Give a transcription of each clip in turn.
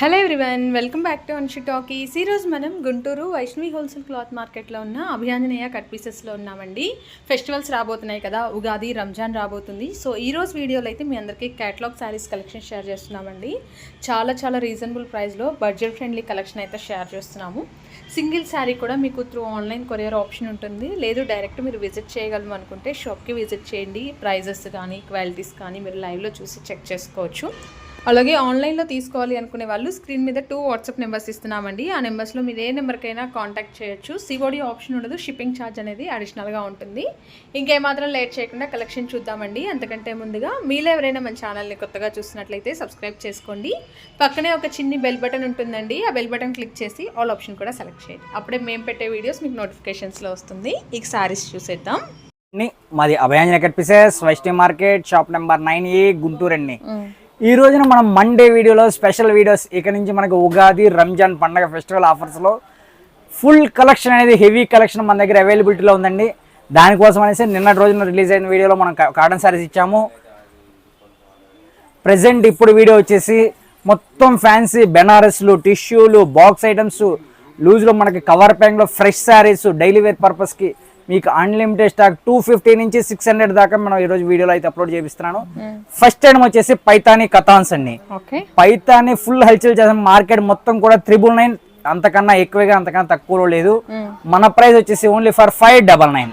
Hello everyone welcome back to Anshi talkies ఈరోజు మనం Guntur Vaishnavi wholesale cloth మార్కెట్లో ఉన్న అభియాంజనేయ కట్ పీసెస్లో ఉన్నామండి. ఫెస్టివల్స్ రాబోతున్నాయి కదా ఉగాది రంజాన్ రాబోతుంది. సో ఈరోజు వీడియోలో అయితే మీ అందరికీ క్యాటలాగ్ శారీస్ కలెక్షన్ షేర్ చేస్తున్నామండి. చాలా చాలా రీజనబుల్ ప్రైస్లో బడ్జెట్ ఫ్రెండ్లీ కలెక్షన్ అయితే షేర్ చేస్తున్నాము. సింగిల్ శారీ కూడా మీకు త్రూ ఆన్లైన్ కొరియర్ ఆప్షన్ ఉంటుంది. లేదు డైరెక్ట్ మీరు విజిట్ చేయగలము అనుకుంటే షాప్కి విజిట్ చేయండి. ప్రైజెస్ కానీ క్వాలిటీస్ కానీ మీరు లైవ్లో చూసి చెక్ చేసుకోవచ్చు. అలాగే ఆన్లైన్లో తీసుకోవాలి అనుకునే వాళ్ళు స్క్రీన్ మీద టూ వాట్సాప్ నెంబర్స్ ఇస్తున్నామండి. ఆ నెంబర్స్లో మీరు ఏ నెంబర్కైనా కాంటాక్ట్ చేయొచ్చు. సివోడి ఆప్షన్ ఉండదు షిప్పింగ్ ఛార్జ్ అనేది అడిషనల్గా ఉంటుంది. ఇంకేమాత్రం లేట్ చేయకుండా కలెక్షన్ చూద్దామండి. అంతకంటే ముందుగా మీలో ఎవరైనా మన ఛానల్ని కొత్తగా చూసినట్లయితే సబ్స్క్రైబ్ చేసుకోండి. పక్కనే ఒక చిన్ని బెల్ బటన్ ఉంటుందండి. ఆ బెల్ బటన్ క్లిక్ చేసి ఆల్ ఆప్షన్ కూడా సెలెక్ట్ చేయండి. అప్పుడే మేము పెట్టే వీడియోస్ మీకు నోటిఫికేషన్స్లో వస్తుంది. ఇక సారీస్ చూసేద్దాం. మాది Abhayanjana cut pieces Vaishnavi market shop number nine A Guntur అండి ఈ రోజున మనం మండే వీడియోలో స్పెషల్ వీడియోస్ ఇక నుంచి మనకి ఉగాది రంజాన్ పండగ ఫెస్టివల్ ఆఫర్స్లో ఫుల్ కలెక్షన్ అనేది హెవీ కలెక్షన్ మన దగ్గర అవైలబిలిటీలో ఉందండి. దానికోసం అనేసి నిన్నటి రోజున రిలీజ్ అయిన వీడియోలో మనం కాటన్ సారీస్ ఇచ్చాము. ప్రజెంట్ ఇప్పుడు వీడియో వచ్చేసి మొత్తం ఫ్యాన్సీ బెనారస్లు టిష్యూలు బాక్స్ ఐటమ్స్ లూజ్లో మనకి కవర్ ప్యాంగ్లో ఫ్రెష్ శారీస్ డైలీ వేర్ పర్పస్కి మీకు అన్లిమిటెడ్ స్టాక్ టూ ఫిఫ్టీ నుంచి సిక్స్ హండ్రెడ్ దాకా మనం ఈరోజు వీడియోలో అయితే అప్లోడ్ చేపిస్తున్నాను. ఫస్ట్ టైం వచ్చేసి పైతాని కథాన్స్ అండి. పైతాని ఫుల్ హల్చల్ చేసిన మార్కెట్ మొత్తం కూడా త్రిబుల్ నైన్ అంతకన్నా ఎక్కువగా అంతకన్నా తక్కువలో లేదు. మన ప్రైస్ వచ్చేసి only for five double nine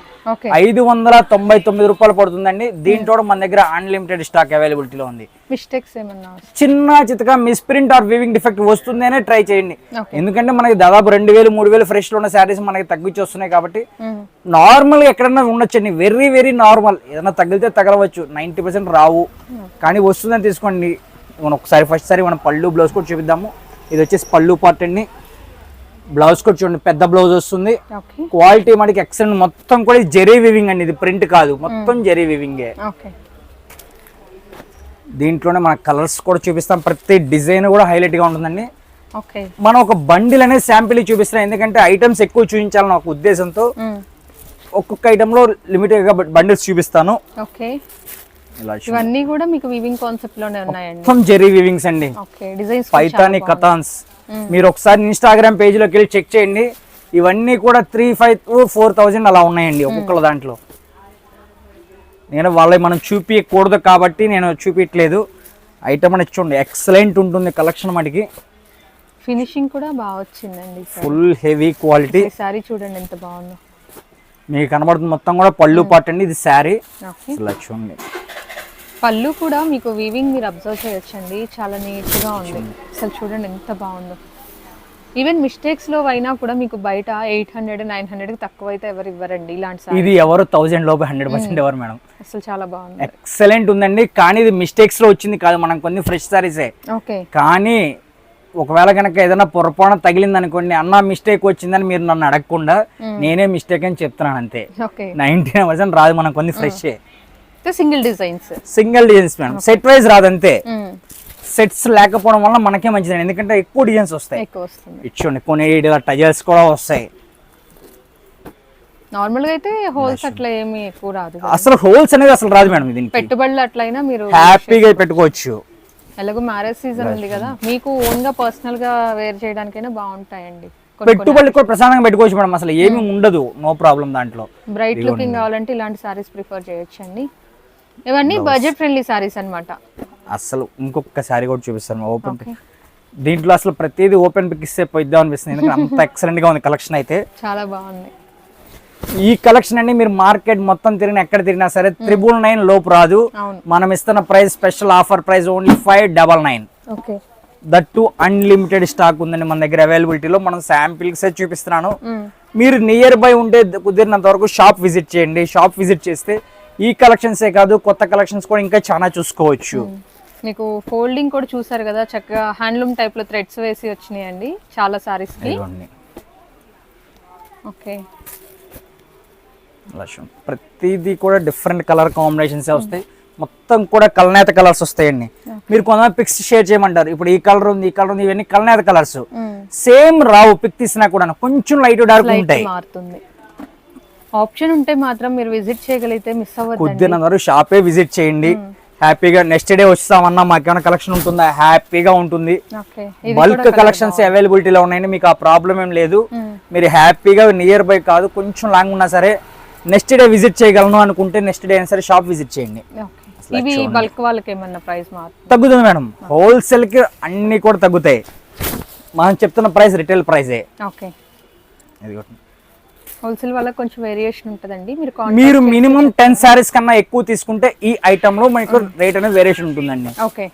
ఐదు వందల తొంభై తొమ్మిది రూపాయలు పడుతుందండి. దీంట్లో మన దగ్గర అన్లిమిటెడ్ స్టాక్ అవైలబిలిటీలో ఉంది. మిస్టేక్స్ ఏమన్నా చిన్న చితక మిస్ప్రింట్ ఆర్ వివింగ్ డిఫెక్ట్ వస్తుందనే ట్రై చేయండి. ఎందుకంటే మనకి దాదాపు రెండు వేలు మూడు వేలు ఫ్రెష్లో ఉన్న శారీస్ మనకి తగ్గించి వస్తున్నాయి కాబట్టి నార్మల్గా ఎక్కడన్నా ఉండొచ్చండి. వెరీ వెరీ నార్మల్ ఏదైనా తగిలితే తగలవచ్చు. నైంటీ పర్సెంట్ రావు. కానీ వస్తుందని తీసుకోండి. మనం ఒకసారి ఫస్ట్ సారి మనం పళ్ళు బ్లౌజ్ కూడా చూపిద్దాము. ఇది వచ్చేసి పళ్ళు పార్ట్ అండి. బ్లౌజ్ కూడా చూడండి పెద్ద బ్లౌజ్ వస్తుంది. క్వాలిటీ మనకి ఎక్సలెంట్ మొత్తం కూడా జెరీ వివింగ్ అండి ఇది ప్రింట్ కాదు. మొత్తం జెరీ వివింగే దీంట్లోనే మన కలర్స్ కూడా చూపిస్తాం. ప్రతి డిజైన్ కూడా హైలైట్గా ఉంటుందండి. మనం ఒక బండిల్ అనేది శాంపిల్ చూపిస్తున్నాం. ఎందుకంటే ఐటమ్స్ ఎక్కువ చూపించాలని ఒక ఉద్దేశంతో ఒక్కొక్క ఐటమ్లో లిమిటెడ్గా బండిల్స్ చూపిస్తాను. ఇవన్నీ కూడా మీకు వివింగ్ కాన్సెప్ట్లోనే ఉన్నాయండి. మొత్తం జెరీ వివింగ్స్ అండి. ఓకే డిజైన్స్ పైతాని కథాన్స్ మీరు ఒకసారి ఇన్స్టాగ్రామ్ పేజ్లోకి వెళ్ళి చెక్ చేయండి. ఇవన్నీ కూడా త్రీ ఫైవ్ ఫోర్ థౌజండ్ అలా ఉన్నాయండి ఒక్కొక్కల దాంట్లో. నేను వాళ్ళకి మనం చూపించకూడదు కాబట్టి నేను చూపించట్లేదు ఐటమ్ అనేది చూడండి ఎక్సలెంట్ ఉంటుంది కలెక్షన్ మనకి ఫినిషింగ్ కూడా బాగా వచ్చిందండి ఫుల్ హెవీ క్వాలిటీ సారీ చూడండి ఎంత బాగుందో. మీకు కనబడుతుంది మొత్తం కూడా పళ్ళు పాటు అండి ఇది శారీ ఇలా చూడండి. పళ్ళు కూడా మీకు వీవింగ్ మీరు అబ్జర్వ్ చేయొచ్చండి. చాలా నీట్గా ఉంది. అసలు చూడండి ఎంత బాగుందో. ఈవెన్ మిస్టేక్స్లో అయినా కూడా మీకు బయట ఎయిట్ హండ్రెడ్ నైన్ హండ్రెడ్ తక్కువ అయితే ఎవరు ఇవ్వరండి. ఇలాంటి ఇది ఎవరు థౌజండ్ లోపు హండ్రెడ్ పర్సెంట్ ఎవరు మేడం? అసలు చాలా బాగుంది. ఎక్సలెంట్ ఉందండి. కానీ ఇది మిస్టేక్స్లో వచ్చింది కాదు. మనం కొన్ని ఫ్రెష్ సారీసే ఓకే. కానీ ఒకవేళ కనుక ఏదైనా పొరపాటున తగిలింది అనుకోండి అన్న మిస్టేక్ వచ్చిందని మీరు నన్ను అడగకుండా నేనే మిస్టేక్ అని చెప్తున్నాను అంతే. ఓకే. నైన్టీ పర్సెంట్ రాదు మనం కొన్ని fresh single designs. Single designs madam. Set wise రాదు అంతే సెట్స్ లేకపోవడం వల్ల మనకే మంచిది ఎందుకంటే ఎక్కువ డిజైన్స్ వస్తాయి. ఎక్కువ వస్తుంది. ఇచ్చోండి కొన్ని ఇలా టజల్స్ కూడా వస్తాయి. నార్మల్గా అయితే హోల్స్ అట్లా ఏమి ఎక్కువ రాదు అసలు హోల్స్ అనేది అసలు రాదు మేడం దీనికి. పెట్టుబడులు అట్లయినా మీరు హ్యాపీగా పెట్టుకోవచ్చు. ఎలాగో మ్యారేజ్ సీజన్ ఉంది కదా. మీకు ఓన్గా పర్సనల్గా వేర్ చేయడానికైనా బాగుంటాయండి. కొన్ని పెట్టుబడి కూడా ప్రశాంతంగా పెట్టుకోవచ్చు మేడం. అసలు ఏమీ ఉండదు. నో ప్రాబ్లం దాంట్లో. బ్రైట్ లుకింగ్ కావాలంటే ఇలాంటి సారీస్ ప్రిఫర్ చేయొచ్చండి. ఇవన్నీ బడ్జెట్ ఫ్రెండ్లీ సారీస్ అన్నమాట. అసలు ఇంకొక శారీ కూడా చూపిస్తాను. ఓపెన్ దీంట్లో అసలు ప్రతిదీ ఓపెన్ పిక్ ఇస్తే పోయిద్దాం అనిపిస్తుంది. ఎందుకంటే అంత ఎక్సలెంట్గా ఉంది కలెక్షన్ అయితే. చాలా బాగుంది. ఈ కలెక్షన్ అండి మీరు మార్కెట్ మొత్తం తిరిగిన ఎక్కడ తిరిగినా సరే త్రిబుల్ నైన్ లోపు రాదు. మనం ఇస్తున్న price special offer price only five double nine that too unlimited stock ఉందండి మన దగ్గర అవైలబిలిటీలో మనం శాంపిల్స్ చూపిస్తున్నాను. మీరు నియర్ బై ఉంటే కుదిరినంత వరకు షాప్ విజిట్ చేయండి. షాప్ విజిట్ చేస్తే ఈ కలెక్షన్సే కాదు కొత్త కలెక్షన్స్ కూడా ఇంకా చాలా చూసుకోవచ్చు. మీకు ఫోల్డింగ్ కూడా చూసారు కదా చక్కగా హ్యాండ్లూమ్ టైప్లో థ్రెడ్స్ వేసి వచ్చినాయండి చాలా సారీస్కి. ఓకే. ప్రతిదీ కూడా డిఫరెంట్ కలర్ కాంబినేషన్స్ వస్తాయి. మొత్తం కూడా కలనేత కలర్స్ వస్తాయండి. మీరు కొంతమంది పిక్స్ షేర్ చేయమంటారు. ఇప్పుడు ఈ కలర్ ఉంది ఈ కలర్ ఉంది ఇవన్నీ కలనేత కలర్స్ సేమ్ రావు పిక్ తీసినా కూడా కొంచెం లైట్ డార్క్ ఉంటాయి. మారుతుంది. ఆప్షన్ ఉంటే మాత్రం మీరు విజిట్ చేయగలిగితే మిస్ అవ్వద్దండి. కుదిరినంత వరకు షాపే విజిట్ చేయండి. హ్యాపీగా నెక్స్ట్ డే వస్తామన్నా మాకేమైనా కలెక్షన్ ఉంటుందా? హ్యాపీగా ఉంటుంది. బల్క్ కలెక్షన్స్ అవైలబిలిటీలో ఉన్నాయండి మీకు ఆ ప్రాబ్లం ఏం లేదు. మీరు హ్యాపీగా నియర్ బై కాదు కొంచెం లాంగ్ ఉన్నా సరే నెక్స్ట్ డే విజిట్ చేయగలను అనుకుంటే నెక్స్ట్ డే అయినా సరే షాప్ విజిట్ చేయండి. ఇవి బల్క్ వాళ్ళకి ఏమన్నా ప్రైస్ తగ్గుతుంది మేడం. హోల్సేల్కి అన్ని కూడా తగ్గుతాయి. మనం చెప్తున్న ప్రైస్ రిటైల్ ప్రైజే ఓకే. హోల్సేల్ వాళ్ళకి కొంచెం వేరియేషన్ ఉంటుందండి. మీరు మీరు మినిమం టెన్ శారీస్ కన్నా ఎక్కువ తీసుకుంటే ఈ ఐటమ్లో మీకు రేట్ అనేది వేరియేషన్ ఉంటుందండి. ఓకే.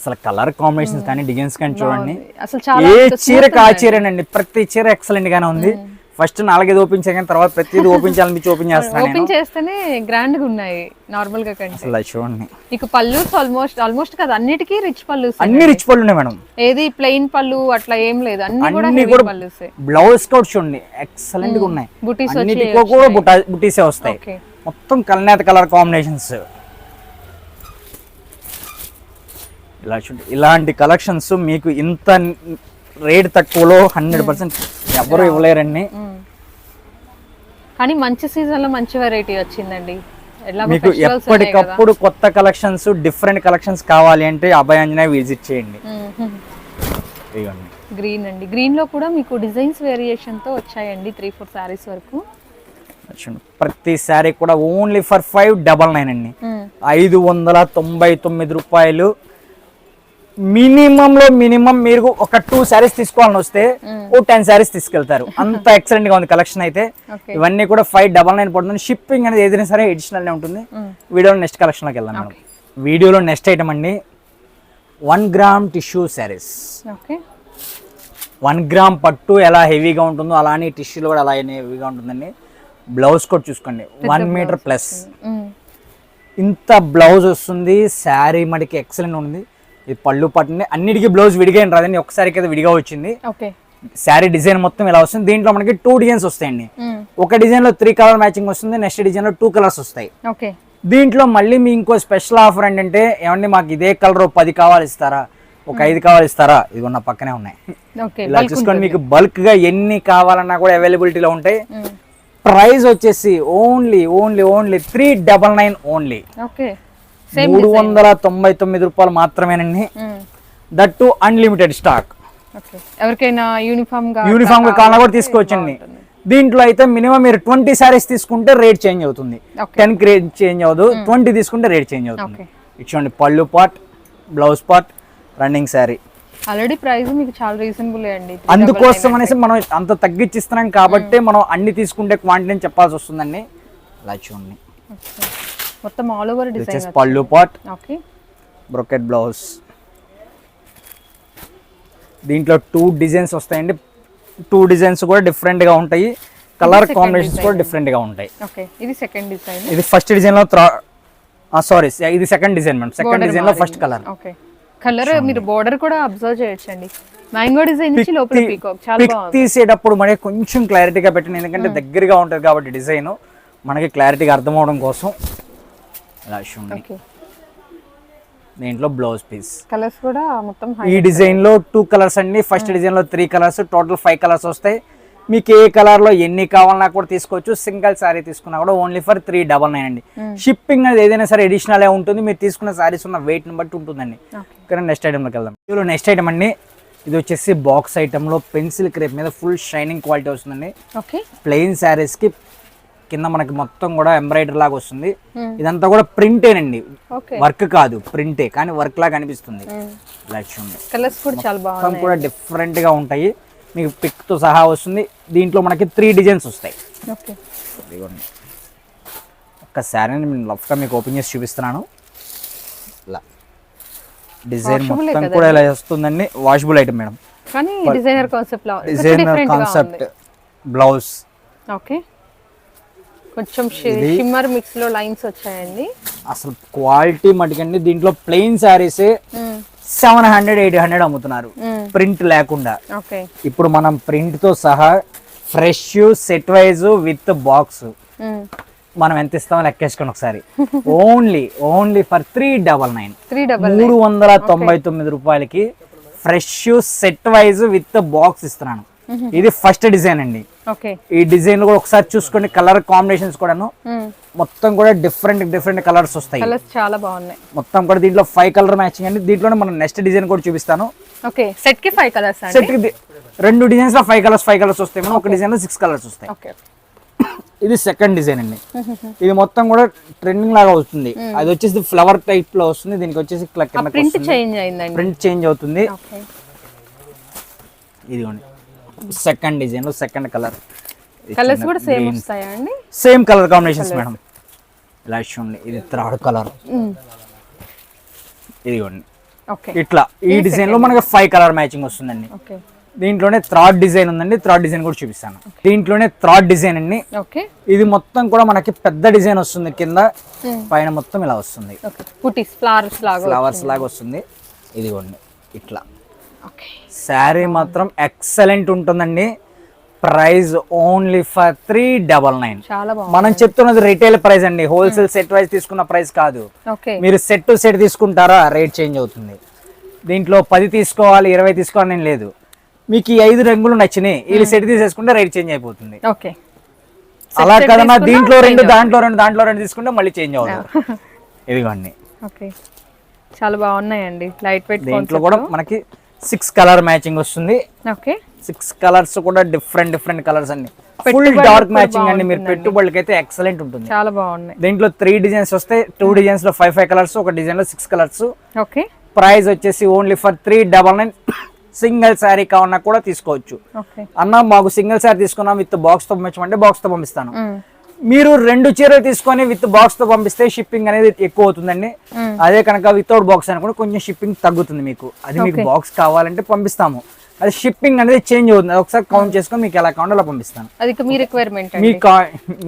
అసలు కలర్ కాంబినేషన్స్ కానీ డిజైన్స్ కానీ చూడండి. అసలు ఏ చీరకు ఆ చీరేనండి. ప్రతి చీర ఎక్సలెంట్ గానే ఉంది. ఫస్ట్ నాలుగైదు ఓపెన్ చేయగానే తర్వాత ప్రతిది ఓపెన్ చేయాలని ఓపెన్ చేస్తాను ఓపెన్ చేస్తేనే గ్రాండ్గా ఉన్నాయి నార్మల్గా కంటే. అసలు చూడండి. మీకు పళ్ళు ఆల్మోస్ట్ ఆల్మోస్ట్ కదా అన్నిటికీ రిచ్ పళ్ళు అన్ని రిచ్ పళ్ళు ఉన్నాయి మేడం. ఏది ప్లెయిన్ పళ్ళు అట్లా ఏం లేదు అన్ని కూడా హెవీ పళ్ళుసే బ్లౌజ్ కూడా చూడండి ఎక్సలెంట్గా ఉన్నాయి. బుటీస్ అన్నిటికో కూడా బుటా బుటీసే వస్తాయి. ఓకే. మొత్తం కల్నేత కలర్ కాంబినేషన్స్. ఇలా చూడండి ఇలాంటి కలెక్షన్స్ మీకు ఇంత రేట్ తక్కువలో హండ్రెడ్ పర్సెంట్ ఎవరు ఇవ్వలేరండి. కానీ మంచి సీజన్లో మంచి వెరైటీ వచ్చిందండి. మీకు ఎప్పటికప్పుడు కొత్త కలెక్షన్స్ డిఫరెంట్ కలెక్షన్స్ కావాలి అంటే అభయాంజనేయ విజిట్ చేయండి. గ్రీన్ అండి. గ్రీన్లో కూడా మీకు డిజైన్స్ వేరియేషన్తో వచ్చాయండి త్రీ ఫోర్ సారీస్ వరకు. ప్రతి శారీ కూడా only for five double nine అండి. ఐదు వందల తొంభై తొమ్మిది రూపాయలు మినిమం లో మినిమం మీరు ఒక టూ శారీస్ తీసుకోవాలని వస్తే ఓ టెన్ శారీస్ తీసుకెళ్తారు. అంత ఎక్సలెంట్గా ఉంది కలెక్షన్ అయితే. ఇవన్నీ కూడా ఫైవ్ డబల్ నైన్ పడుతుంది. షిప్పింగ్ అనేది ఏదైనా సరే అడిషనల్ ఉంటుంది. వీడియోలో నెక్స్ట్ కలెక్షన్లోకి వెళ్దాం. మేడం వీడియోలో నెక్స్ట్ ఐటమ్ అండి. One gram tissue saris okay. One gram పట్టు ఎలా హెవీగా ఉంటుందో అలానే టిష్యూలో కూడా అలా హెవీగా ఉంటుందండి. బ్లౌజ్ కూడా చూసుకోండి. వన్ మీటర్ ప్లస్ ఇంత బ్లౌజ్ వస్తుంది. శారీ మడికి ఎక్సలెంట్ ఉంది. ఇది పళ్ళు పట్టింది అన్నిటికీ బ్లౌజ్ విడిగా ఏం రాదండి ఒకసారి కదా విడిగా వచ్చింది. శారీ డిజైన్ మొత్తం ఇలా వస్తుంది. దీంట్లో మనకి టూ డిజైన్స్ వస్తాయండి. ఒక డిజైన్లో త్రీ కలర్ మ్యాచింగ్ వస్తుంది నెక్స్ట్ డిజైన్లో టూ కలర్స్ వస్తాయి. ఓకే. దీంట్లో మళ్ళీ మీ ఇంకో స్పెషల్ ఆఫర్ ఏంటంటే ఏమండి మాకు ఇదే కలర్ పది కావాలి ఇస్తారా? ఒక ఐదు కావాలి ఇస్తారా? ఇదిగో నా పక్కనే ఉన్నాయి. ఇలా చూసుకొని మీకు బల్క్గా ఎన్ని కావాలన్నా కూడా అవైలబిలిటీలో ఉంటాయి. ప్రైస్ వచ్చేసి only only only three double nine only మూడు వందల తొంభై తొమ్మిది రూపాయలు మాత్రమేనండి దట్ టు అన్లిమిటెడ్ స్టాక్ ఎవరికైనా యూనిఫామ్ యూనిఫామ్గా కావాలన్నా కూడా తీసుకోవచ్చండి దీంట్లో అయితే మినిమం మీరు ట్వంటీ సారీస్ తీసుకుంటే రేట్ చేంజ్ అవుతుంది. టెన్కి రేట్ చేంజ్ అవ్వదు. ట్వంటీ తీసుకుంటే రేట్ చేంజ్ అవుతుంది. ఇచ్చోండి పళ్ళు pot blouse pot running sari already price మీకు చాలా రీజనబుల్ అండి. అందుకోసం అనేసి మనం అంత తగ్గించిస్తున్నాం కాబట్టి మనం అన్ని తీసుకుంటే క్వాంటిటీ చెప్పాల్సి వస్తుందండి. ఇలా చూడండి. మొత్తం ఆల్ ఓవర్ డిజైన్ పళ్ళు పాట్. ఓకే బ్రొకెట్ బ్లౌజ్ దీంట్లో టూ డిజైన్స్ వస్తాయండి. టూ డిజైన్స్ కూడా different గా ఉంటాయి. కలర్ కాంబినేషన్స్ కూడా design. different గా ఉంటాయి. ఓకే ఇది సెకండ్ డిజైన్ ఇది ఫస్ట్ డిజైన్లో సారీ ఇది సెకండ్ డిజైన్ మేడం సెకండ్ డిజైన్లో ఫస్ట్ కలర్ ఓకే కలర్ మీరు బోర్డర్ కూడా అబ్జర్వ్ చేయొచ్చండి. మ్యాంగో డిజైన్ ఇచ్చి లోపల పీకాక్ చాలా పిక్ బాగుంది. తీసేటప్పుడు మనకి కొంచెం క్లారిటీగా పెట్టండి. ఎందుకంటే దగ్గరగా ఉంటుంది కాబట్టి డిజైన్ మనకి క్లారిటీగా అర్థం అవడం కోసం ఇలా దీంట్లో బ్లౌజ్ పీస్ కలర్స్ కూడా మొత్తం ఈ డిజైన్లో టూ కలర్స్ అండి. ఫస్ట్ డిజైన్లో three colours total five colours వస్తాయి. మీకు ఏ కలర్లో ఎన్ని కావాలన్నా కూడా తీసుకోవచ్చు. సింగిల్ సారీ తీసుకున్నా కూడా only for three double nine అండి. షిప్పింగ్ అనేది ఏదైనా సరే అడిషనల్ ఉంటుంది. మీరు తీసుకున్న సారీస్ ఉన్న వెయిట్ని బట్టి ఉంటుందండి. ఇక్కడ నెక్స్ట్ ఐటమ్లోకి వెళ్దాం. ఇందులో నెక్స్ట్ ఐటమ్ అండి. ఇది వచ్చేసి బాక్స్ ఐటమ్లో పెన్సిల్ క్రేప్ మీద ఫుల్ షైనింగ్ క్వాలిటీ వస్తుందండి. ఓకే ప్లెయిన్ శారీస్కి కింద మనకి మొత్తం కూడా ఎంబ్రాయిడరీ లాగా వస్తుంది. ఇదంతా కూడా ప్రింటేనండి వర్క్ కాదు ప్రింటే కానీ వర్క్ లాగా అనిపిస్తుంది. కలర్స్ కూడా చాలా కూడా డిఫరెంట్గా ఉంటాయి. మీకు పిక్తో సహా వస్తుంది. దీంట్లో మనకి త్రీ డిజైన్స్ వస్తాయి. ఒక్క శారీని నేను లఫ్గా మీకు ఓపెన్ చేసి చూపిస్తున్నాను. ఇలా. డిజైన్ మొత్తం కూడా ఇలా వస్తుందండి. Washable item madam. కానీ డిజైనర్ కాన్సెప్ట్ బ్లౌజ్ ఓకే. కొంచెం షిమ్మర్ మిక్స్లో లైన్స్ వచ్చాయండి. అసలు క్వాలిటీ మటుకండి దీంట్లో plain saris seven hundred eight hundred అమ్ముతున్నారు. ప్రింట్ లేకుండా. ఇప్పుడు మనం ప్రింట్తో సహా fresh set wise with box మనం ఎంత ఇస్తామో లెక్కేసుకొని ఒకసారి. Only only for three double nine three double మూడు వందల తొంభై తొమ్మిది రూపాయలకి fresh set wise with box ఇస్తున్నాను. ఇది ఫస్ట్ డిజైన్ అండి. ఈ డిజైన్ కూడా ఒకసారి చూసుకోండి కలర్ కాంబినేషన్స్ కూడాను. మొత్తం కూడా డిఫరెంట్ డిఫరెంట్ కలర్స్ వస్తాయి. చాలా బాగున్నాయి. మొత్తం కూడా దీంట్లో ఫైవ్ కలర్ మ్యాచింగ్ అండి. దీంట్లోనే మనం నెక్స్ట్ డిజైన్ కూడా చూపిస్తాను. ఓకే. సెట్కి ఫైవ్ కలర్స్ అండి? సెట్కి రెండు డిజైన్స్లో ఫైవ్ కలర్స్ ఫైవ్ కలర్స్ వస్తాయి. మనం ఒక డిజైన్లో సిక్స్ కలర్స్ వస్తాయి. ఓకే. ఇది సెకండ్ డిజైన్ అండి. ఇది మొత్తం కూడా ట్రెండింగ్ లాగా వస్తుంది అది వచ్చేసి ఫ్లవర్ టైప్లో వస్తుంది. దీనికి వచ్చేసి ప్రింట్ చేంజ్ అయిందండి. ప్రింట్ చేంజ్ అవుతుంది. ఇదిగోండి. సెకండ్ డిజైన్లో సెకండ్ కలర్ కలర్స్ కూడా సేమ్ వస్తాయా అండి? సేమ్ కలర్ కాంబినేషన్స్ మేడం ఇలా చూడండి ఇది థర్డ్ కలర్ ఇదిగోండి. ఓకే ఇట్లా ఈ డిజైన్లో మనకి ఫైవ్ కలర్ మ్యాచింగ్ వస్తుందండి. ఓకే దీంట్లోనే థ్రాడ్ డిజైన్ ఉందండి థ్రాడ్ డిజైన్ కూడా చూపిస్తాను. దీంట్లోనే థ్రాడ్ డిజైన్ అండి. ఇది మొత్తం కూడా మనకి పెద్ద డిజైన్ వస్తుంది కింద పైన మొత్తం ఇలా వస్తుంది. ఫ్లవర్స్ లాగా ఫ్లవర్స్ లాగా వస్తుంది. ఇదిగోండి ఇట్లా. శారీ మాత్రం ఎక్సలెంట్ ఉంటుందండి. Price only for three double nine. మనం చెప్తున్నది రిటైల్ ప్రైస్ అండి. హోల్సేల్ సెట్ వైజ్ తీసుకున్న ప్రైస్ కాదు. మీరు సెట్ టు సెట్ తీసుకుంటారా రేట్ చేంజ్ అవుతుంది. దీంట్లో పది తీసుకోవాలి ఇరవై తీసుకోవాలని లేదు. మీకు ఈ ఐదు రంగులు నచ్చినాయి. ఈ సెట్ తీసేసుకుంటే రేట్ చేంజ్ అయిపోతుంది. ఓకే. అలా కదన్నా దీంట్లో రెండు దాంట్లో రెండు దాంట్లో రెండు తీసుకుంటే మళ్ళీ చేంజ్ అవుతుంది. ఇదిగోండి. ఓకే. చాలా బాగున్నాయండి. లైట్ వెయిట్ దీంట్లో కూడా మనకి సిక్స్ కలర్ మ్యాచింగ్ వస్తుంది. ఓకే. సిక్స్ కలర్స్ కూడా డిఫరెంట్ డిఫరెంట్ కలర్స్ అన్ని. ఫుల్ డార్క్ మ్యాచింగ్ అండి. మీరు పెట్టుబడులకి అయితే ఎక్సలెంట్ ఉంటుంది. చాలా బాగున్నాయి దీంట్లో త్రీ డిజైన్స్ వస్తాయి టూ డిజైన్స్లో ఫైవ్ ఫైవ్ కలర్స్ ఒక డిజైన్లో సిక్స్ కలర్స్ ఓకే. ప్రైస్ వచ్చేసి only for three double nine single sari కావాలన్నా కూడా తీసుకోవచ్చు. అన్న మాకు సింగిల్ శారీ తీసుకున్నాం విత్ బాక్స్తో పంపించమంటే బాక్స్తో పంపిస్తాను. మీరు రెండు చీరలు తీసుకొని విత్ బాక్స్తో పంపిస్తే షిప్పింగ్ అనేది ఎక్కువ అవుతుందండి. అదే కనుక వితౌట్ బాక్స్ అనుకుంటే కొంచెం షిప్పింగ్ తగ్గుతుంది మీకు. అది మీకు బాక్స్ కావాలంటే పంపిస్తాము. అది షిప్పింగ్ అనేది చేంజ్ అవుతుంది. ఒకసారి కౌంట్ చేసుకొని మీకు ఎలా కావాలో అలా పంపిస్తాను. అది మీ రిక్వైర్మెంట్ మీ అండి. కా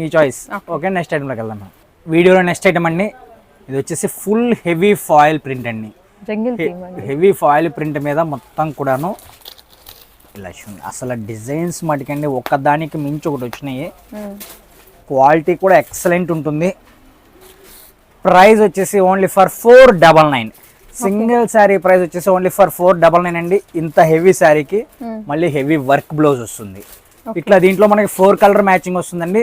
మీ చాయిస్ ఓకే నెక్స్ట్ ఐటమ్లోకి వెళ్దాం. వీడియోలో నెక్స్ట్ ఐటమ్ అండి. ఇది వచ్చేసి ఫుల్ హెవీ ఫాయిల్ ప్రింట్ అండి. హెవీ ఫాయిల్ ప్రింట్ మీద మొత్తం కూడాను ఇలా అసలు డిజైన్స్ మటుకండి ఒక్కదానికి మించి ఒకటి వచ్చినాయి. క్వాలిటీ కూడా ఎక్సలెంట్ ఉంటుంది. ప్రైస్ వచ్చేసి only for four double nine. Single sari price వచ్చేసి only for four double nine అండి. ఇంత హెవీ శారీకి మళ్ళీ హెవీ వర్క్ బ్లౌజ్ వస్తుంది. ఇట్లా దీంట్లో మనకి ఫోర్ కలర్ మ్యాచింగ్ వస్తుందండి.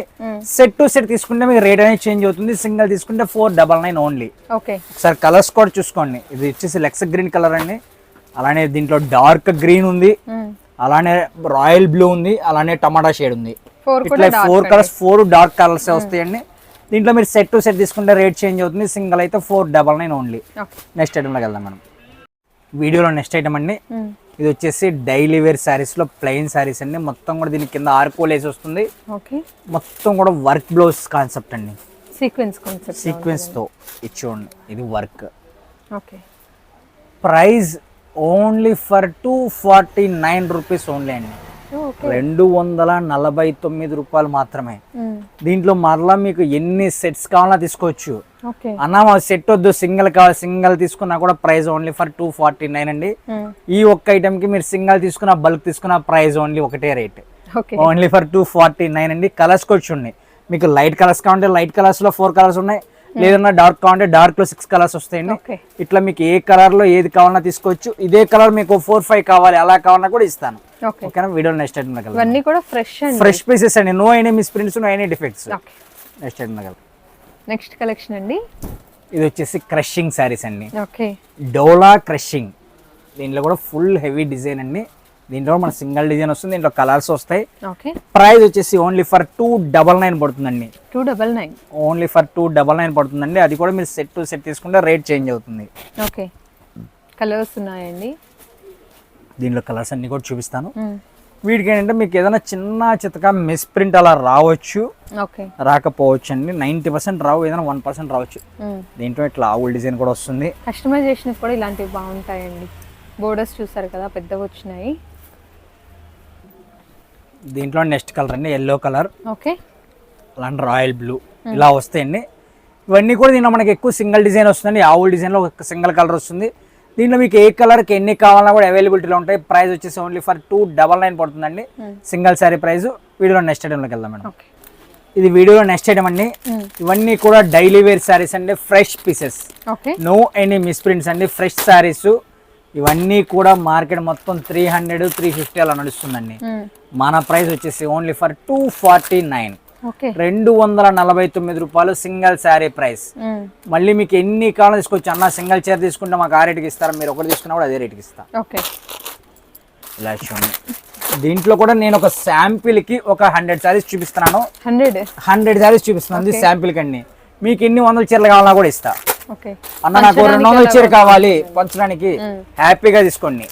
సెట్ టు సెట్ తీసుకుంటే మీకు రేట్ అనేది చేంజ్ అవుతుంది. సింగిల్ తీసుకుంటే four double nine only. Okay. ఒకసారి కలర్స్ కూడా చూసుకోండి. ఇది వచ్చేసి లెక్స్ గ్రీన్ కలర్ అండి. అలానే దీంట్లో డార్క్ గ్రీన్ ఉంది. అలానే రాయల్ బ్లూ ఉంది. అలానే టమాటా షేడ్ ఉంది. ఇట్లా four colours four dark colours వస్తాయండి. దీంట్లో మీరు సెట్ టు సెట్ తీసుకుంటే రేట్ చేంజ్ అవుతుంది. సింగిల్ అయితే four double nine only next ఐటమ్లోకి వెళ్దాం మనం. వీడియోలో నెక్స్ట్ ఐటమ్ అండి. మ్మ్. ఇది వచ్చేసి డైలీ వేర్ శారీస్లో ప్లెయిన్ శారీస్ అండి. మొత్తం కూడా దీని కింద ఆర్కోల్ వేసి వస్తుంది. ఓకే మొత్తం కూడా వర్క్ బ్లౌజ్ కాన్సెప్ట్ అండి. సీక్వెన్స్ కాన్సెప్ట్ సీక్వెన్స్తో ఇది work okay price only for two forty nine rupees only అండి. రెండు వందల నలభై తొమ్మిది రూపాయలు మాత్రమే. దీంట్లో మరలా మీకు ఎన్ని సెట్స్ కావాలన్నా తీసుకోవచ్చు. అన్న సెట్ వద్దు సింగిల్ కావాలి సింగిల్ తీసుకున్నా కూడా price only for two forty nine అండి. ఈ ఒక్క ఐటమ్కి మీరు సింగిల్ తీసుకున్న బల్క్ తీసుకున్న ప్రైస్ ఓన్లీ ఒకటే rate. Only for two forty nine అండి. కలర్స్ కూడా చూడండి మీకు లైట్ కలర్స్ కావాలంటే లైట్ కలర్స్లో ఫోర్ కలర్స్ ఉన్నాయి. లేదన్నా డార్క్ కావాలంటే డార్క్లో సిక్స్ కలర్స్ వస్తాయండి. ఇట్లా మీకు ఏ కలర్లో ఏది కావాలన్నా తీసుకోవచ్చు. ఇదే కలర్ మీకు ఫోర్ ఫైవ్ కావాలి అలా కావాలన్నా కూడా ఇస్తాను. ఓకే ఓకేనా వీడియో నెక్స్ట్ ఇవన్నీ కూడా ఫ్రెష్ అండి. ఫ్రెష్ పీసెస్ అండి. No any misprints no any defects okay next next collection అండి. ఇది వచ్చేసి క్రషింగ్ శారీస్ అండి. ఓకే డోలా క్రషింగ్ దీంట్లో కూడా ఫుల్ హెవీ డిజైన్ అండి. దీంట్లో మన సింగిల్ డిజైన్ వస్తుంది దీంట్లో కలర్స్ వస్తాయి. ఓకే. ప్రైస్ వచ్చేసి only for two double nine పడుతుందండి. Two double nine. Only for two double nine పడుతుందండి. అది కూడా మీరు సెట్ టు సెట్ తీసుకుంటే రేట్ చేంజ్ అవుతుంది. ఓకే. కలర్స్ ఉన్నాయండి. దీంట్లో కలర్స్ అన్ని కూడా చూపిస్తాను. వీటికి ఏంటంటే మీకు ఏదైనా చిన్న చితక మిస్ ప్రింట్ అలా రావచ్చు. ఓకే. రాకపోవచ్చు అండి నైంటీ పర్సెంట్ రావు ఏదైనా వన్ పర్సెంట్ రావచ్చు. దీంట్లో ఇట్లా ఆవుల్ డిజైన్ కూడా వస్తుంది. కస్టమైజేషన్ కూడా ఇలాంటివి బాగుంటాయండి. బోర్డర్స్ చూసారు కదా పెద్దగా వచ్చినాయి. దీంట్లో నెక్స్ట్ కలర్ అండి ఎల్లో కలర్. ఓకే. అలాంటి రాయల్ బ్లూ. ఇలా వస్తాయండి. ఇవన్నీ కూడా దీంట్లో మనకి ఎక్కువ సింగిల్ డిజైన్ వస్తుందండి. ఆవుల్ డిజైన్లో ఒక సింగిల్ కలర్ వస్తుంది. దీంట్లో మీకు ఏ కలర్కి ఎన్ని కావాలన్నా కూడా అవైలబిలిటీలో ఉంటాయి. ప్రైస్ వచ్చేసి only for two double nine పడుతుందండి. సింగిల్ శారీ ప్రైస్ వీడియోలో నెక్స్ట్ ఐటెంలోకి వెళ్దాం మేడం. ఇది వీడియోలో నెక్స్ట్ ఐటమ్ అండి. ఇవన్నీ కూడా డైలీ వేర్ శారీస్ అండి. Fresh pieces no any misprints అండి. ఫ్రెష్ శారీస్ ఇవన్నీ కూడా మార్కెట్ మొత్తం త్రీ హండ్రెడ్ త్రీ ఫిఫ్టీ అలా నడుస్తుందండి. మన ప్రైస్ వచ్చేసి only for two forty nine రెండు వందల నలభై తొమ్మిది రూపాయలు సింగిల్ శారీ ప్రైస్ మళ్ళీ మీకు ఎన్ని కాలం తీసుకోవచ్చు అన్న సింగిల్ చైర్ తీసుకుంటే మాకు ఆ రేటుకి ఇస్తారా? మీరు ఒకటి తీసుకున్నా కూడా అదే రేటుకి ఇస్తా. ఓకే. ఇలా చూడండి. దీంట్లో కూడా నేను ఒక శాంపిల్కి ఒక హండ్రెడ్ శారీస్ చూపిస్తున్నాను. హండ్రెడ్ హండ్రెడ్ శారీస్ చూపిస్తున్నాను. శాంపిల్ కండి. మీకు ఎన్ని వందల చీరలు కావాలన్నా కూడా ఇస్తా. ఓకే అన్న నాకు రెండు వందల చీర కావాలి. పంచడానికి హ్యాపీగా తీసుకోండి.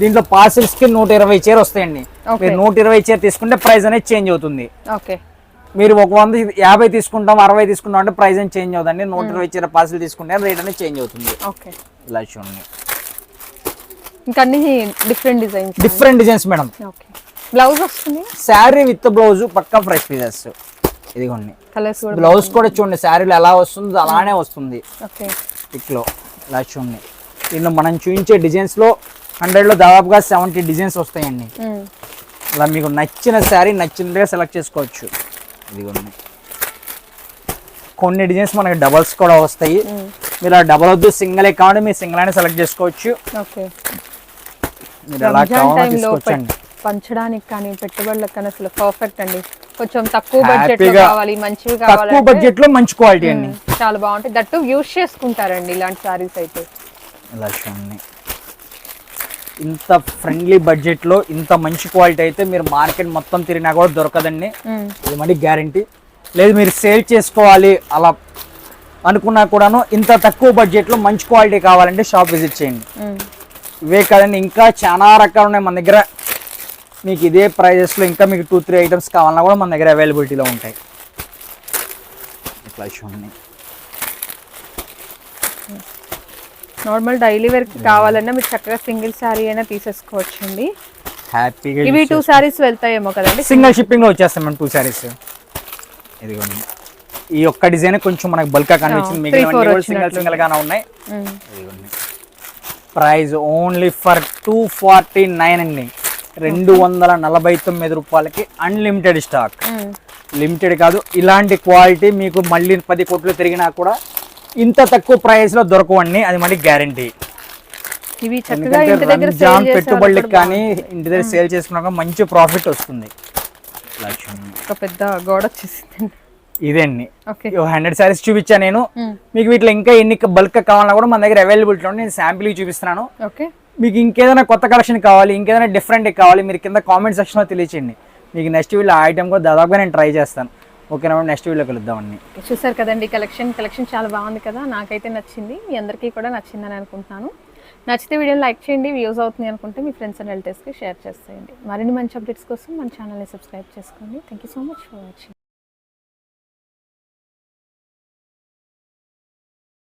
దీంట్లో పార్సిల్స్కి నూట ఇరవై చీర వస్తాయండి. మీరు నూట ఇరవై చీర తీసుకుంటే ప్రైస్ అనేది చేంజ్ అవుతుంది. ఓకే. మీరు ఒక వంద యాభై తీసుకుంటాం అరవై తీసుకుంటాం అంటే ప్రైస్ అని చేంజ్ అవుతుంది. నూట ఇరవై చీర పార్సిల్ తీసుకుంటే రేట్ అనేది చేంజ్ అవుతుంది. ఓకే. ఇలా చూడండి. ఇంకా అన్ని different designs. Different designs madam. Okay. Blouse వస్తుంది? శారీ విత్ బ్లౌజ్ పక్కా ఫ్రెష్ పీసెస్. ఇదిగోండి. కలర్స్ కూడా బ్లౌజ్ కూడా చూడండి శారీలో ఎలా వస్తుందో అలానే వస్తుంది. ఓకే ఇట్లో ఇలా చూడండి. దీనిలో మనం చూపించే డిజైన్స్లో హండ్రెడ్లో దాదాపుగా సెవెంటీ డిజైన్స్ వస్తాయండి. ఇలా మీకు నచ్చిన శారీ నచ్చినట్టుగా సెలెక్ట్ చేసుకోవచ్చు. ఇదిగోండి. కొన్ని డిజైన్స్ మనకి డబల్స్ కూడా వస్తాయి. మీరు ఆ డబల్ వద్దు సింగిల్ కావాలి మీరు సింగిల్ అయినా సెలెక్ట్ చేసుకోవచ్చు. మీరు ఎలా కావాలో తీసుకోవచ్చండి పంచడానికి కానీ పెట్టుబడులకు కానీ అసలు పర్ఫెక్ట్ అండి. కొంచెం తక్కువ బడ్జెట్లో కావాలి మంచివి తక్కువ కావాలి బడ్జెట్లో మంచి క్వాలిటీ అండి. చాలా బాగుంటాయి. దట్టు యూస్ చేసుకుంటారండి ఇలాంటి సారీస్ అయితే. ఇలా ఇంత ఫ్రెండ్లీ బడ్జెట్లో ఇంత మంచి క్వాలిటీ అయితే మీరు మార్కెట్ మొత్తం తిరిగినా కూడా దొరకదండి. ఇది మళ్ళీ గ్యారంటీ లేదు మీరు సేల్ చేసుకోవాలి అలా అనుకున్నా కూడాను ఇంత తక్కువ బడ్జెట్లో మంచి క్వాలిటీ కావాలంటే షాప్ విజిట్ చేయండి. ఇవే కాదండి ఇంకా చాలా రకాలు ఉన్నాయి మన దగ్గర. మీకు ఇదే ప్రైజెస్లో ఇంకా మీకు టూ త్రీ ఐటమ్స్ కావాలన్నా కూడా మన దగ్గర అవైలబిలిటీలో ఉంటాయి. ఇట్లా చూడండి. నార్మల్ డైలీ వేర్కి కావాలన్నా మీరు చక్కగా సింగిల్ శారీ అయినా తీసేసుకోవచ్చండి. హ్యాపీగా ఇవి టూ శారీస్ వెళ్తాయేమో కదండి. సింగిల్ షిప్పింగ్లో వచ్చేస్తాం మనం టూ శారీస్ ఇదిగోండి. ఈ ఒక్క డిజైన్ కొంచెం మనకు బల్క్గా కనిపించింది. మిగిలిన సింగిల్ సింగిల్ గానే ఉన్నాయి. Price only for two forty nine అండి. రెండు వందల నలభై తొమ్మిది రూపాయలకి అన్లిమిటెడ్ స్టాక్. లిమిటెడ్ కాదు ఇలాంటి క్వాలిటీ మీకు మళ్ళీ పది కోట్లు తిరిగినా కూడా ఇంత తక్కువ ప్రైస్లో దొరకవండి అది మళ్ళీ గ్యారంటీ రంజాన్ పెట్టుబడులకి కానీ ఇంటి దగ్గర సేల్ చేసుకున్నాక మంచి ప్రాఫిట్ వస్తుంది. పెద్ద గోడ ఇదండి. ఓకే. హండ్రెడ్ సారీస్ చూపించా నేను. మీకు వీటిలో ఇంకా ఎన్ని బల్క్ కావాలన్నా కూడా మన దగ్గర అవైలబిలిటీ నేను శాంపిల్ చూపిస్తున్నాను. ఓకే. మీకు ఇంకేదైనా కొత్త కలెక్షన్ కావాలి ఇంకేదైనా డిఫరెంట్ కావాలి మీరు కింద కామెంట్ సెక్షన్లో తెలియచేయండి. మీకు నెక్స్ట్ వీడియో ఐటమ్ కూడా దాదాపుగా నేను ట్రై చేస్తాను. ఓకేనా నెక్స్ట్ వీడియో కలుద్దామండి చూసారు కదండి కలెక్షన్ కలెక్షన్ చాలా బాగుంది కదా నాకైతే నచ్చింది మీ అందరికీ కూడా నచ్చిందని అనుకుంటున్నాను. నచ్చితే వీడియోని లైక్ చేయండి వ్యూస్ అవుతుంది అనుకుంటే మీ ఫ్రెండ్స్ అండ్ రిలేటివ్స్కి షేర్ చేసేయండి. మరిన్ని మంచి అప్డేట్స్ కోసం మన ఛానల్ని సబ్స్క్రైబ్ చేసుకోండి. Thank you so much for watching